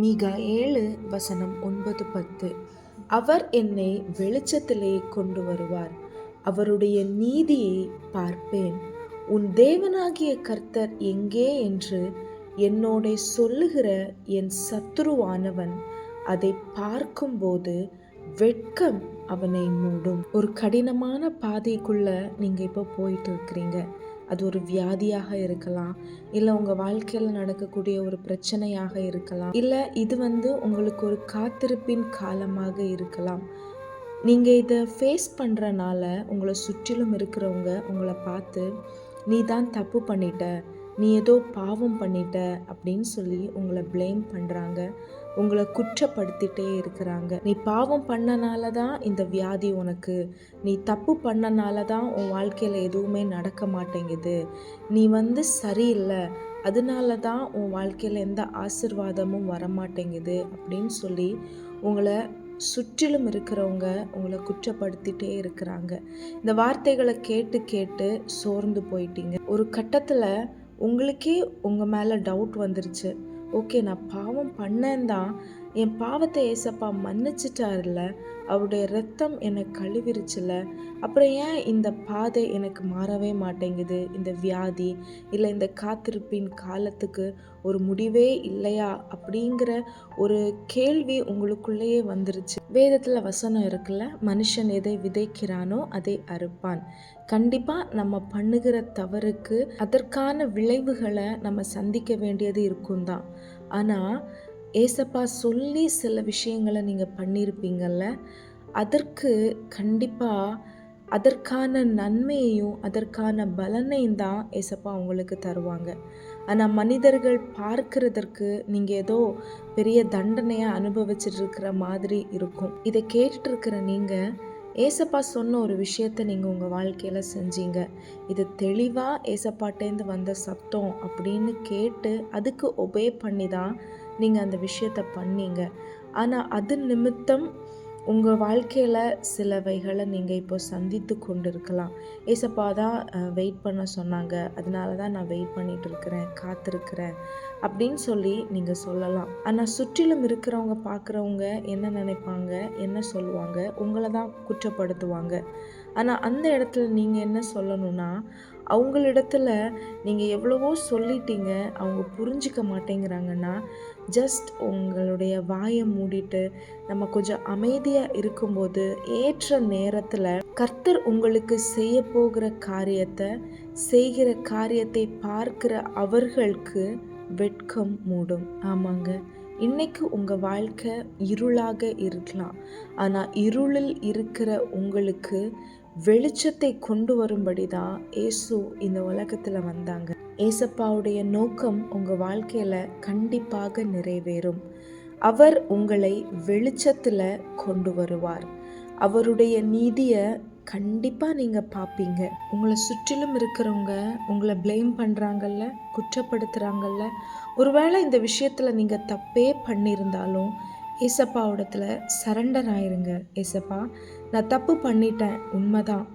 மீகா ஏழு வசனம் ஒன்பது பத்து. அவர் என்னை வெளிச்சத்திலே கொண்டு வருவார். அவருடைய நீதியை பார்ப்பேன். உன் தேவனாகிய கர்த்தர் எங்கே என்று என்னோட சொல்லுகிற என் சத்துருவானவன் அதை பார்க்கும்போது வெட்கம் அவனை மூடும். ஒரு கடினமான பாதைக்குள்ள நீங்க இப்போ போயிட்டு இருக்கிறீங்க. அது ஒரு வியாதியாக இருக்கலாம். இல்லை உங்கள் வாழ்க்கையில் நடக்கக்கூடிய ஒரு பிரச்சனையாக இருக்கலாம். இல்லை இது வந்து உங்களுக்கு ஒரு காத்திருப்பின் காலமாக இருக்கலாம். நீங்கள் இதை ஃபேஸ் பண்ணுறனால உங்களை சுற்றிலும் இருக்கிறவங்க உங்களை பார்த்து நீ தான் தப்பு பண்ணிட்ட. நீ ஏதோ பாவம் பண்ணிட்ட அப்படின்னு சொல்லி உங்களை ப்ளேம் பண்ணுறாங்க உங்களை குற்றப்படுத்திட்டே இருக்கிறாங்க. நீ பாவம் பண்ணனால தான் இந்த வியாதி உனக்கு. நீ தப்பு பண்ணனால தான் உன் வாழ்க்கையில் எதுவுமே நடக்க மாட்டேங்குது. நீ வந்து சரியில்லை. அதனால தான் உன் வாழ்க்கையில் எந்த ஆசிர்வாதமும் வரமாட்டேங்குது அப்படின்னு சொல்லி உங்களை சுற்றிலும் இருக்கிறவங்க உங்களை குற்றப்படுத்திட்டே இருக்கிறாங்க. இந்த வார்த்தைகளை கேட்டு கேட்டு சோர்ந்து போயிட்டீங்க. ஒரு கட்டத்தில் உங்களுக்கே உங்கள் மேலே டவுட் வந்துருச்சு. ஓகே நான் பாவம் பண்ணேன் தான் என் பாவத்தை ஏசப்பா மன்னிச்சிட்டாருல அவருடைய ரத்தம் என்னை கழுவிருச்சுல. அப்புறம் ஏன் இந்த பாதை எனக்கு மாறவே மாட்டேங்குது? இந்த வியாதி இல்லை இந்த காத்திருப்பின் காலத்துக்கு ஒரு முடிவே இல்லையா? அப்படிங்கிற ஒரு கேள்வி உங்களுக்குள்ளேயே வந்துருச்சு. வேதத்தில் வசனம் இருக்குல்ல மனுஷன் எதை விதைக்கிறானோ அதை அறுப்பான். கண்டிப்பாக நம்ம பண்ணுகிற தவறுக்கு அதற்கான விளைவுகளை நம்ம சந்திக்க வேண்டியது இருக்கும் தான் ஆனால் ஏசப்பா சொல்லி சில விஷயங்களை நீங்கள் பண்ணியிருப்பீங்கள்ல அதற்கு கண்டிப்பாக அதற்கான நன்மையையும் அதற்கான பலனையும் தான் ஏசப்பா உங்களுக்கு தருவாங்க. ஆனால் மனிதர்கள் பார்க்கிறதற்கு நீங்கள் ஏதோ பெரிய தண்டனையாக அனுபவிச்சுட்டு இருக்கிற மாதிரி இருக்கும். இதை கேட்டுட்டு இருக்கிற நீங்கள் ஏசப்பா சொன்ன ஒரு விஷயத்தை நீங்கள் உங்கள் வாழ்க்கையில் செஞ்சீங்க. இது தெளிவாக ஏசப்பாட்டேந்து வந்த சத்தம் அப்படின்னு கேட்டு அதுக்கு ஒபே பண்ணி தான் நீங்கள் அந்த விஷயத்தை பண்ணீங்க. ஆனால் அது நிமித்தம் உங்கள் வாழ்க்கையில் சிலவைகளை நீங்கள் இப்போ சந்தித்து கொண்டு இருக்கலாம் ஏசப்பா தான் வெயிட் பண்ண சொன்னாங்க. அதனால தான் நான் வெயிட் பண்ணிகிட்டு இருக்கிறேன் காத்திருக்கிறேன் அப்படின்னு சொல்லி நீங்கள் சொல்லலாம். ஆனால் சுற்றிலும் இருக்கிறவங்க பார்க்குறவங்க என்ன நினைப்பாங்க என்ன சொல்லுவாங்க உங்களை தான் குற்றப்படுத்துவாங்க. ஆனால் அந்த இடத்துல நீங்கள் என்ன சொல்லணும்னா அவங்களிடத்துல நீங்கள் எவ்வளவோ சொல்லிட்டீங்க அவங்க புரிஞ்சிக்க மாட்டேங்கிறாங்கன்னா ஜஸ்ட் உங்களுடைய வாயை மூடிட்டு நம்ம கொஞ்சம் அமைதியாக இருக்கும்போது ஏற்ற நேரத்தில் கர்த்தர் உங்களுக்கு செய்ய போகிற காரியத்தை செய்கிற காரியத்தை பார்க்கிற அவர்களுக்கு வெட்கம் மூடும். ஆமாங்க. இன்னைக்கு உங்கள் வாழ்க்கை இருளாக இருக்கலாம். ஆனால் இருளில் இருக்கிற உங்களுக்கு வெளிச்சத்தை கொண்டு வரும்படி தான் ஏசு இந்த உலகத்தில் வந்தாங்க. ஏசப்பாவுடைய நோக்கம் உங்கள் வாழ்க்கையில் கண்டிப்பாக நிறைவேறும். அவர் உங்களை வெளிச்சத்தில் கொண்டு வருவார். அவருடைய நீதியை கண்டிப்பாக நீங்கள் பார்ப்பீங்க உங்களை சுற்றிலும் இருக்கிறவங்க உங்களை ப்ளேம் பண்ணுறாங்கல்ல குற்றப்படுத்துகிறாங்கல்ல ஒருவேளை இந்த விஷயத்தில் நீங்கள் தப்பே பண்ணியிருந்தாலும் ஏசப்பாவிடத்தில் சரண்டர் ஆயிருங்க ஏசப்பா. நான் தப்பு பண்ணிட்டேன் உண்மைதான்.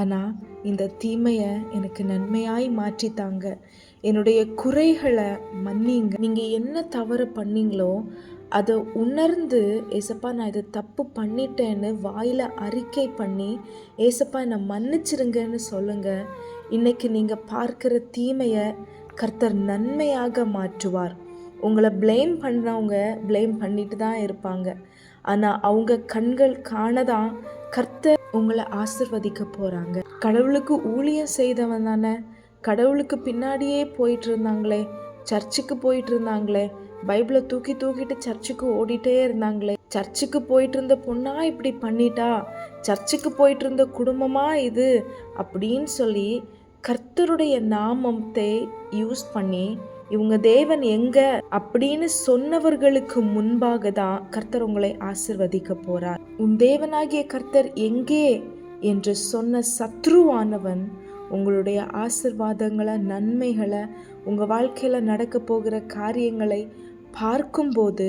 ஆனால் இந்த தீமையை எனக்கு நன்மையாய் மாற்றித்தாங்க என்னுடைய குறைகளை மன்னிங்க. நீங்கள் என்ன தவறு பண்ணீங்களோ அதை உணர்ந்து ஏசப்பா நான் இதை தப்பு பண்ணிட்டேன்னு வாயில் அறிக்கை பண்ணி ஏசப்பா என்னை மன்னிச்சிருங்கன்னு சொல்லுங்கள் இன்னைக்கு நீங்கள் பார்க்குற தீமையை கர்த்தர் நன்மையாக மாற்றுவார். உங்களை ப்ளேம் பண்ணுறவங்க ப்ளேம் பண்ணிட்டு தான் இருப்பாங்க. ஆனால் அவங்க கண்கள் காணதான் கர்த்தர் உங்களை ஆசிர்வதிக்க போகிறாங்க கடவுளுக்கு ஊழியம் செய்தவன் தானே. கடவுளுக்கு பின்னாடியே போயிட்டு இருந்தாங்களே. சர்ச்சுக்கு போயிட்டு இருந்தாங்களே. பைபிளை தூக்கி தூக்கிட்டு சர்ச்சுக்கு ஓடிட்டே இருந்தாங்களே. சர்ச்சுக்கு போயிட்டு இருந்த பொண்ணா இப்படி பண்ணிட்டா? சர்ச்சுக்கு போயிட்டு இருந்த குடும்பமா இது? அப்படின்னு சொல்லி கர்த்தருடைய நாமத்தை யூஸ் பண்ணி இவங்க தேவன் எங்க அப்படின்னு சொன்னவர்களுக்கு முன்பாக தான் கர்த்தர் உங்களை ஆசிர்வதிக்க போறார். உன் தேவனாகிய கர்த்தர் எங்கே என்று சொன்ன சத்ருவானவன் உங்களுடைய ஆசிர்வாதங்களை நன்மைகளை உங்கள் வாழ்க்கையில் நடக்க போகிற காரியங்களை பார்க்கும்போது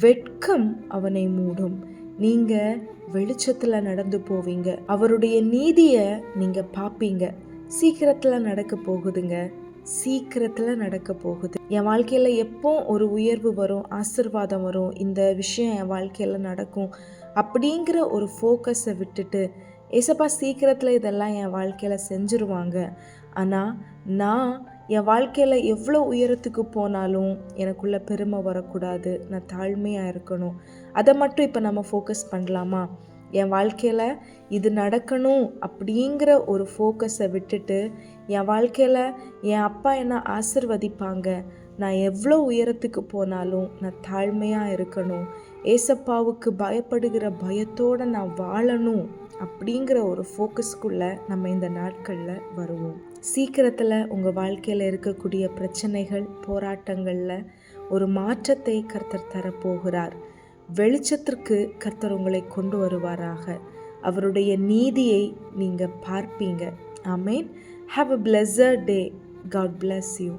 வெட்கம் அவனை மூடும். நீங்கள் வெளிச்சத்தில் நடந்து போவீங்க. அவருடைய நீதியை நீங்கள் பார்ப்பீங்க. சீக்கிரத்தில் நடக்க போகுதுங்க. சீக்கிரத்தில் நடக்க போகுது. என் வாழ்க்கையில் எப்போ ஒரு உயர்வு வரும் ஆசிர்வாதம் வரும் இந்த விஷயம் என் வாழ்க்கையில் நடக்கும் அப்படிங்கிற ஒரு ஃபோக்கஸை விட்டுட்டு ஏசப்பா சீக்கிரத்தில் இதெல்லாம் என் வாழ்க்கையில் செஞ்சுருவாங்க. ஆனால் நான் என் வாழ்க்கையில் எவ்வளோ உயரத்துக்கு போனாலும் எனக்குள்ளே பெருமை வரக்கூடாது. நான் தாழ்மையாக இருக்கணும். அதை மட்டும் இப்போ நம்ம ஃபோக்கஸ் பண்ணலாமா? என் வாழ்க்கையில் இது நடக்கணும் அப்படிங்கிற ஒரு ஃபோக்கஸை விட்டுட்டு என் வாழ்க்கையில் என் அப்பா என்ன ஆசிர்வதிப்பாங்க. நான் எவ்வளோ உயரத்துக்கு போனாலும் நான் தாழ்மையாக இருக்கணும். ஏசப்பாவுக்கு பயப்படுகிற பயத்தோடு நான் வாழணும் அப்படிங்கிற ஒரு ஃபோக்கஸ்க்குள்ளே நம்ம இந்த நாட்களில் வருவோம். சீக்கிரத்தில் உங்கள் வாழ்க்கையில் இருக்கக்கூடிய பிரச்சனைகள் போராட்டங்களில் ஒரு மாற்றத்தை கர்த்தர் தரப்போகிறார். வெளிச்சத்திற்கு கர்த்தர் உங்களை கொண்டு வருவாராக. அவருடைய நீதியை நீங்கள் பார்ப்பீங்க. Amen. Have a pleasure day God bless you